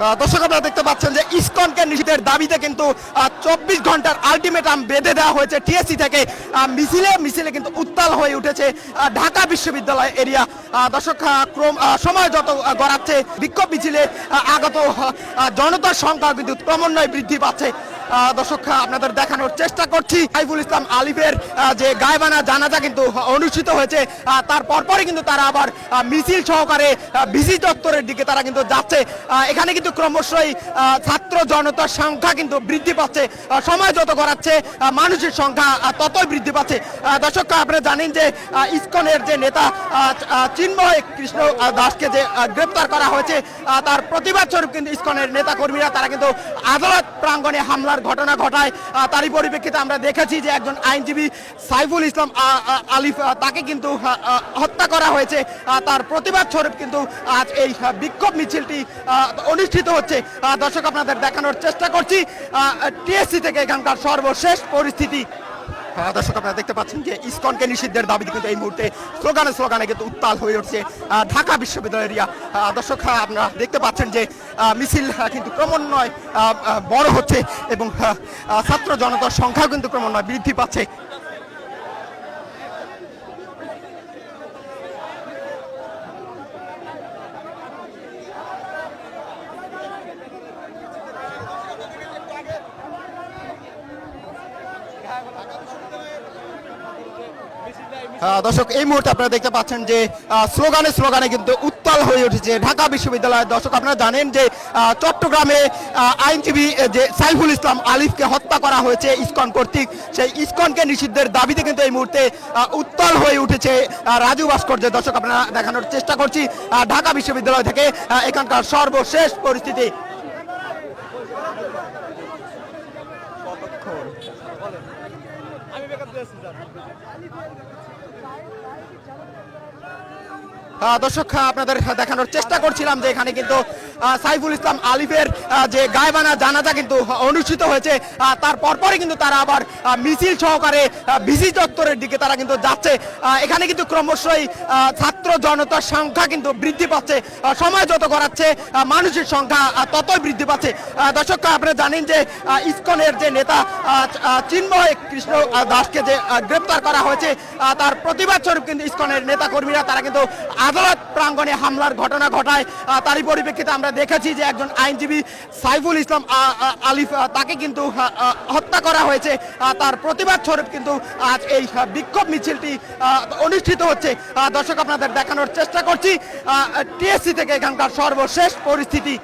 দর্শক, আপনারা দেখতে পাচ্ছেন যে ইসকনকে নিষিদ্ধের দাবিতে কিন্তু চব্বিশ ঘণ্টার আলটিমেটাম বেঁধে দেওয়া হয়েছে টিএসসি থেকে। মিছিলে মিছিলে কিন্তু উত্তাল হয়ে উঠেছে ঢাকা বিশ্ববিদ্যালয় এরিয়া। দর্শক ক্রম সময় যত গড়াচ্ছে, বিক্ষোভ মিছিলে আগত জনতার সংখ্যা কিন্তু ক্রমান্বয়ে বৃদ্ধি পাচ্ছে। দর্শক আপনাদের দেখানোর চেষ্টা করছি সাইফুল ইসলাম আলিফের যে গায়বানা জানাজা কিন্তু অনুষ্ঠিত হয়েছে। তার পরপরই কিন্তু তারা আবার মিছিল সহকারে বিসি চত্বরের দিকে তারা কিন্তু যাচ্ছে। এখানে কিন্তু ক্রমশই ছাত্র জনতার সংখ্যা কিন্তু বৃদ্ধি পাচ্ছে সময় যত গড়াচ্ছে মানুষের সংখ্যা ততই বৃদ্ধি পাচ্ছে। দর্শক, আপনারা জানেন যে ইসকনের যে নেতা চিন্ময় কৃষ্ণ দাসকে যে গ্রেপ্তার করা হয়েছে তার প্রতিবাদ স্বরূপ কিন্তু ইসকনের নেতা কর্মীরা তারা কিন্তু আদালত প্রাঙ্গণে হামলার ঘটনা ঘটায়। তারই পরিপ্রেক্ষিতে আমরা দেখেছি যে একজন আইনজীবী সাইফুল ইসলাম আলিফ তাকে কিন্তু হত্যা করা হয়েছে। তার প্রতিবাদ স্বরূপ কিন্তু আজ এই বিক্ষোভ মিছিলটি অনুষ্ঠিত হচ্ছে। দর্শক, আপনাদের দেখানোর চেষ্টা করছি। টিএসসি থেকে এখানকার সর্বশেষ পরিস্থিতি। দর্শক আপনারা দেখতে পাচ্ছেন যে ইসকনকে নিষিদ্ধের দাবিতে কিন্তু এই মুহূর্তে স্লোগানে স্লোগানে কিন্তু উত্তাল হয়ে উঠছে ঢাকা বিশ্ববিদ্যালয় এরিয়া আহ, দর্শক আপনারা দেখতে পাচ্ছেন যে মিছিল কিন্তু ক্রমান্বয়ে বড় হচ্ছে এবং ছাত্র জনতার সংখ্যা কিন্তু ক্রমান্বয়ে বৃদ্ধি পাচ্ছে। দর্শক এই মুহূর্তে আপনারা দেখতে পাচ্ছেন যে স্লোগানে স্লোগানে কিন্তু উত্তাল হয়ে উঠেছে ঢাকা বিশ্ববিদ্যালয়ের দর্শক আপনারা জানেন যে চট্টগ্রামে আইনজীবী যে সাইফুল ইসলাম আলিফকে হত্যা করা হয়েছে ইসকন কর্তৃক। সেই ইসকনকে নিষিদ্ধের দাবিতে কিন্তু এই মুহূর্তে উত্তাল হয়ে উঠেছে রাজু ভাস্কর্য। দর্শক আপনারা দেখানোর চেষ্টা করছি ঢাকা বিশ্ববিদ্যালয় থেকে এখানকার সর্বশেষ পরিস্থিতি। আহ, দর্শক আহ, আপনাদের দেখানোর চেষ্টা করছিলাম যে এখানে কিন্তু সাইফুল ইসলাম আলিফের যে গায়বানা জানাজা কিন্তু অনুষ্ঠিত হয়েছে তার পরপরই কিন্তু তারা আবার মিছিল সহকারে বিসি চত্বরের দিকে তারা কিন্তু যাচ্ছে। এখানে কিন্তু ক্রমশই ছাত্র জনতার সংখ্যা কিন্তু বৃদ্ধি পাচ্ছে সময় যত গড়াচ্ছে মানুষের সংখ্যা ততই বৃদ্ধি পাচ্ছে। দর্শক, আপনারা জানেন যে ইসকনের যে নেতা চিন্ময় কৃষ্ণ দাসকে যে গ্রেপ্তার করা হয়েছে তার প্রতিবাদ স্বরূপ কিন্তু ইসকনের নেতা কর্মীরা তারা কিন্তু আদালত প্রাঙ্গণে হামলার ঘটনা ঘটায়। তারই পরিপ্রেক্ষিতে আমরা দেখেছি যে একজন আইনজীবী সাইফুল ইসলাম আলিফ তাকে কিন্তু হত্যা করা হয়েছে। তার প্রতিবাদ স্বরূপ কিন্তু আজ এই বিক্ষোভ মিছিলটি অনুষ্ঠিত হচ্ছে। দর্শক, আপনাদের দেখানোর চেষ্টা করছি। টিএসসি থেকে এখানকার সর্বশেষ পরিস্থিতি।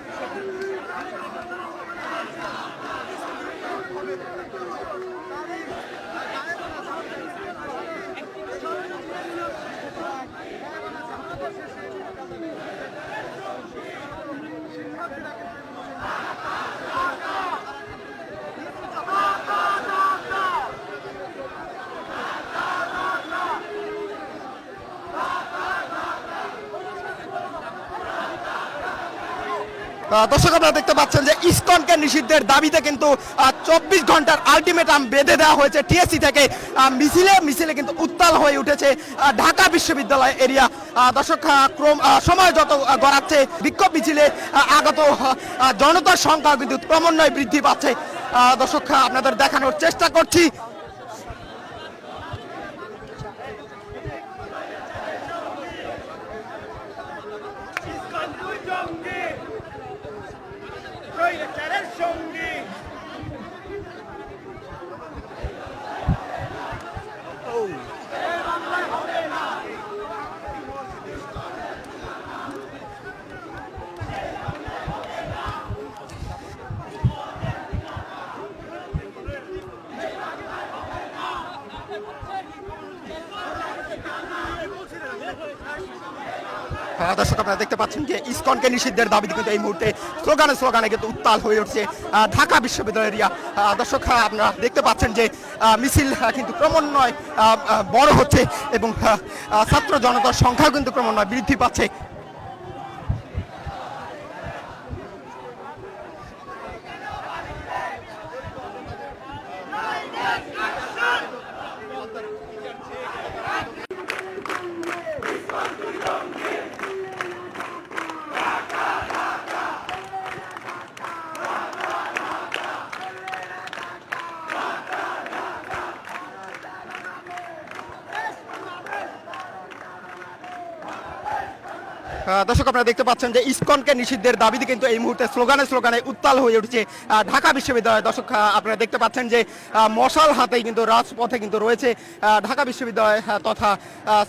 দর্শক, আপনারা দেখতে পাচ্ছেন যে ইসকনকে নিষিদ্ধের দাবিতে কিন্তু চব্বিশ ঘণ্টার আলটিমেটাম বেঁধে দেওয়া হয়েছে টিএসসি থেকে। মিছিলে মিছিলে কিন্তু উত্তাল হয়ে উঠেছে ঢাকা বিশ্ববিদ্যালয় এরিয়া। দর্শক ক্রম সময় যত গড়াচ্ছে, বিক্ষোভ মিছিলে আগত জনতার সংখ্যা কিন্তু ক্রমান্বয়ে বৃদ্ধি পাচ্ছে। দর্শক আপনাদের দেখানোর চেষ্টা করছি। দর্শক, আপনারা দেখতে পাচ্ছেন যে ইসকনকে নিষিদ্ধের দাবি কিন্তু এই মুহূর্তে স্লোগানে স্লোগানে কিন্তু উত্তাল হয়ে উঠছে ঢাকা বিশ্ববিদ্যালয়ের দর্শক আপনারা দেখতে পাচ্ছেন যে মিছিল কিন্তু ক্রমান্বয়ে বড় হচ্ছে এবং ছাত্র জনতার সংখ্যাও কিন্তু ক্রমান্বয়ে বৃদ্ধি পাচ্ছে। দর্শক, আপনারা দেখতে পাচ্ছেন যে ইসকনকে নিষিদ্ধের দাবিতে কিন্তু এই মুহূর্তে স্লোগানে স্লোগানে উত্তাল হয়ে উঠছে ঢাকা বিশ্ববিদ্যালয়। দর্শক আপনারা দেখতে পাচ্ছেন যে মশাল হাতেই কিন্তু রাজপথে কিন্তু রয়েছে ঢাকা বিশ্ববিদ্যালয় তথা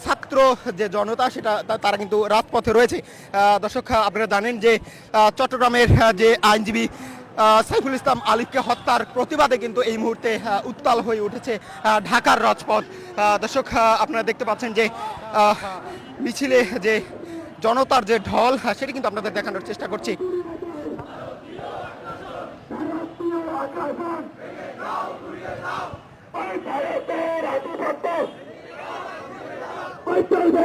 ছাত্র যে জনতা, সেটা তারা কিন্তু রাজপথে রয়েছে। দর্শক আপনারা জানেন যে চট্টগ্রামের যে আইনজীবী সাইফুল ইসলাম আলিফকে হত্যার প্রতিবাদে কিন্তু এই মুহূর্তে উত্তাল হয়ে উঠেছে ঢাকার রাজপথ। দর্শক আপনারা দেখতে পাচ্ছেন যে মিছিলে যে জনতার যে ঢল আহ, সেটি কিন্তু আপনাদের দেখানোর চেষ্টা করছি। চলবে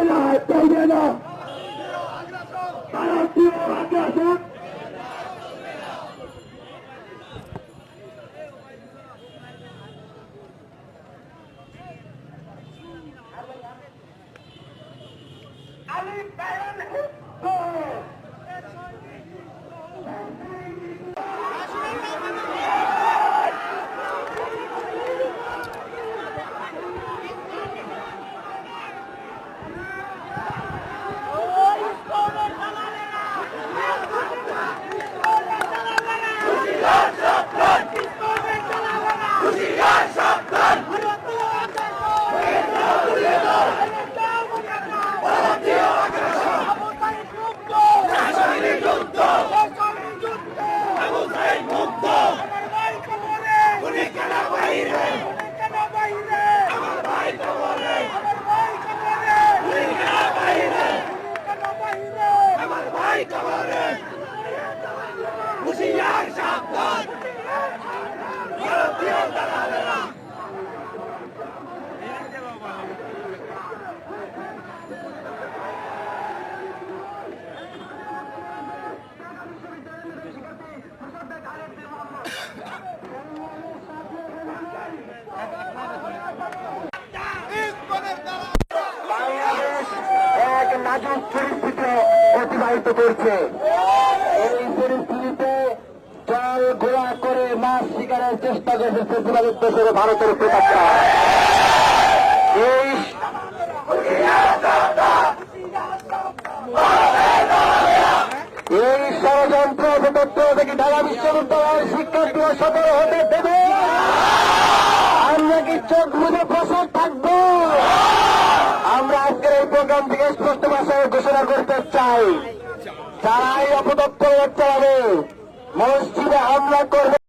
এক পরিস্থিতি অতিবাহিত করছে। এই পরিস্থিতিতে জল ঘোলা করে মাছ শিকারের চেষ্টা করছে প্রতিবাদিত করে ভারতের প্রতাপটা এই এই ষড়যন্ত্র প্রদত্ত থেকে ঢাকা বিশ্ববিদ্যালয়ের শিক্ষার্থীরা সতর্ক হতে দেবে। আমরা কি চোখ বুঝে বসে থাকব আমরা প্রোগ্রাম থেকে স্পষ্ট ভাষায় ঘোষণা করতে চাই। যারা এই করতে চালাবে মসজিদে হামলা করবে।